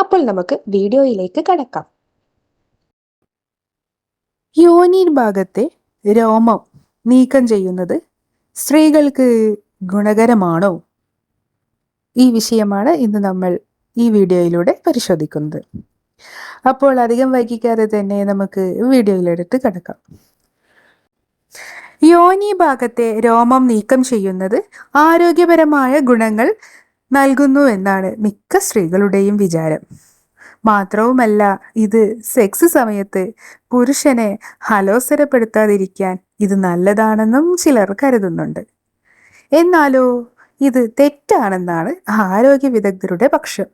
അപ്പോൾ നമുക്ക് വീഡിയോയിലേക്ക് കടക്കാം. യോനി ഭാഗത്തെ രോമം നീക്കം ചെയ്യുന്നത് സ്ത്രീകൾക്ക് ഗുണകരമാണോ? ഈ വിഷയമാണ് ഇന്ന് നമ്മൾ ഈ വീഡിയോയിലൂടെ പരിശോധിക്കുന്നത്. അപ്പോൾ അധികം വൈകിക്കാതെ തന്നെ നമുക്ക് വീഡിയോയിലെടുത്ത് കിടക്കാം. യോനി ഭാഗത്തെ രോമം നീക്കം ചെയ്യുന്നത് ആരോഗ്യപരമായ ഗുണങ്ങൾ നൽകുന്നു എന്നാണ് മിക്ക സ്ത്രീകളുടെയും വിചാരം. മാത്രവുമല്ല ഇത് സെക്സ് സമയത്ത് പുരുഷനെ ഹലോസരപ്പെടുത്താതിരിക്കാൻ ഇത് നല്ലതാണെന്നും ചിലർ കരുതുന്നുണ്ട്. എന്നാലോ ഇത് തെറ്റാണെന്നാണ് ആരോഗ്യ വിദഗ്ധരുടെ പക്ഷം.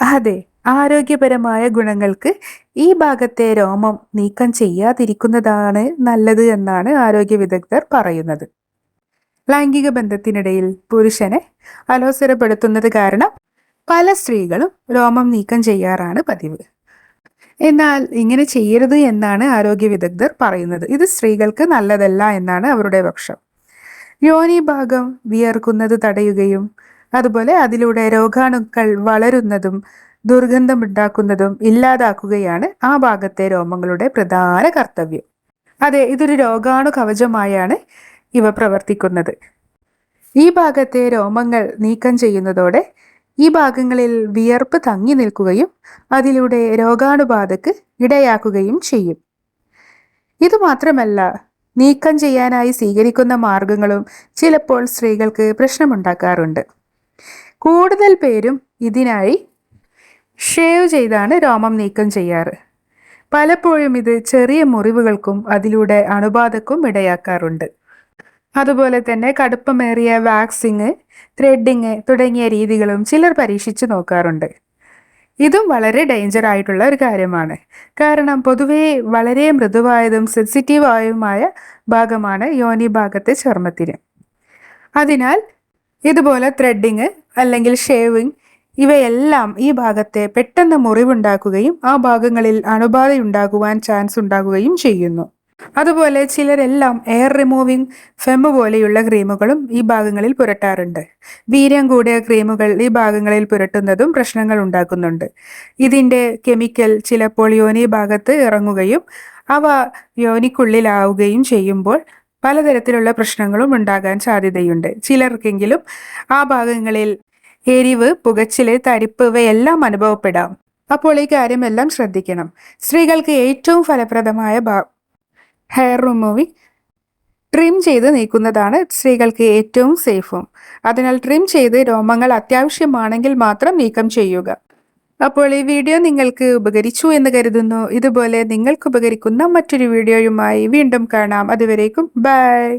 അതെ ആരോഗ്യപരമായ ഗുണങ്ങൾക്ക് ഈ ഭാഗത്തെ രോമം നീക്കം ചെയ്യാതിരിക്കുന്നതാണ് നല്ലത് എന്നാണ് ആരോഗ്യ വിദഗ്ധർ പറയുന്നത്. ലൈംഗിക ബന്ധത്തിനിടയിൽ പുരുഷനെ അലോസരപ്പെടുത്തുന്നത് കാരണം പല സ്ത്രീകളും രോമം നീക്കം ചെയ്യാറാണ് പതിവ്. എന്നാൽ ഇങ്ങനെ ചെയ്യരുത് എന്നാണ് ആരോഗ്യ വിദഗ്ധർ പറയുന്നത്. ഇത് സ്ത്രീകൾക്ക് നല്ലതല്ല എന്നാണ് അവരുടെ പക്ഷം. യോനി ഭാഗം വിയർക്കുന്നത് തടയുകയും അതുപോലെ അതിലൂടെ രോഗാണുക്കൾ വളരുന്നതും ദുർഗന്ധമുണ്ടാക്കുന്നതും ഇല്ലാതാക്കുകയാണ് ആ ഭാഗത്തെ രോമങ്ങളുടെ പ്രധാന കർത്തവ്യം. അതെ ഇതൊരു രോഗാണു കവചമായാണ്. ഇവ പ്രവർത്തിക്കുന്നത്. ഈ ഭാഗത്തെ രോമങ്ങൾ നീക്കം ചെയ്യുന്നതോടെ ഈ ഭാഗങ്ങളിൽ വിയർപ്പ് തങ്ങി നിൽക്കുകയും അതിലൂടെ രോഗാണുബാധക്ക് ഇടയാക്കുകയും ചെയ്യും. ഇതുമാത്രമല്ല നീക്കം ചെയ്യാനായി സ്വീകരിക്കുന്ന മാർഗങ്ങളും ചിലപ്പോൾ സ്ത്രീകൾക്ക് പ്രശ്നമുണ്ടാക്കാറുണ്ട്. കൂടുതൽ പേരും ഇതിനായി ഷേവ് ചെയ്താണ് രോമം നീക്കം ചെയ്യാറ്. പലപ്പോഴും ഇത് ചെറിയ മുറിവുകൾക്കും അതിലൂടെ അണുബാധക്കും ഇടയാക്കാറുണ്ട്. അതുപോലെ തന്നെ കടുപ്പമേറിയ വാക്സിങ് ത്രെഡിങ് തുടങ്ങിയ രീതികളും ചിലർ പരീക്ഷിച്ചു നോക്കാറുണ്ട്. ഇതും വളരെ ഡേഞ്ചർ ആയിട്ടുള്ള ഒരു കാര്യമാണ്. കാരണം പൊതുവേ വളരെ മൃദുവായതും സെൻസിറ്റീവായതുമായ ഭാഗമാണ് യോനി ഭാഗത്തെ ചർമ്മത്തിന്. അതിനാൽ ഇതുപോലെ ത്രെഡിങ് അല്ലെങ്കിൽ ഷേവിങ് ഇവയെല്ലാം ഈ ഭാഗത്തെ പെട്ടെന്ന് മുറിവുണ്ടാക്കുകയും ആ ഭാഗങ്ങളിൽ അണുബാധയുണ്ടാകുവാൻ ചാൻസ് ഉണ്ടാകുകയും ചെയ്യുന്നു. അതുപോലെ ചിലരെല്ലാം എയർ റിമൂവിംഗ് ഫെമ്മ് പോലെയുള്ള ക്രീമുകളും ഈ ഭാഗങ്ങളിൽ പുരട്ടാറുണ്ട്. വീര്യം കൂടിയ ക്രീമുകൾ ഈ ഭാഗങ്ങളിൽ പുരട്ടുന്നതും പ്രശ്നങ്ങൾ ഉണ്ടാക്കുന്നുണ്ട്. ഇതിന്റെ കെമിക്കൽ ചിലപ്പോൾ യോനി ഭാഗത്ത് ഇറങ്ങുകയും അവ യോനിക്കുള്ളിലാവുകയും ചെയ്യുമ്പോൾ പലതരത്തിലുള്ള പ്രശ്നങ്ങളും ഉണ്ടാകാൻ സാധ്യതയുണ്ട്. ചിലർക്കെങ്കിലും ആ ഭാഗങ്ങളിൽ എരിവ് പുകച്ചിൽ തരിപ്പ് ഇവയെല്ലാം അനുഭവപ്പെടാം. അപ്പോൾ ഈ കാര്യമെല്ലാം ശ്രദ്ധിക്കണം. സ്ത്രീകൾക്ക് ഏറ്റവും ഫലപ്രദമായ ഹെയർ റിമൂവിങ് ട്രിം ചെയ്ത് നീക്കുന്നതാണ് സ്ത്രീകൾക്ക് ഏറ്റവും സേഫും അതിനാൽ ട്രിം ചെയ്ത് രോമങ്ങൾ അത്യാവശ്യമാണെങ്കിൽ മാത്രം നീക്കം ചെയ്യുക. അപ്പോൾ ഈ വീഡിയോ നിങ്ങൾക്ക് ഉപകരിച്ചു എന്ന് കരുതുന്നു. ഇതുപോലെ നിങ്ങൾക്ക് ഉപകരിക്കുന്ന മറ്റൊരു വീഡിയോയുമായി വീണ്ടും കാണാം. അതുവരേക്കും ബൈ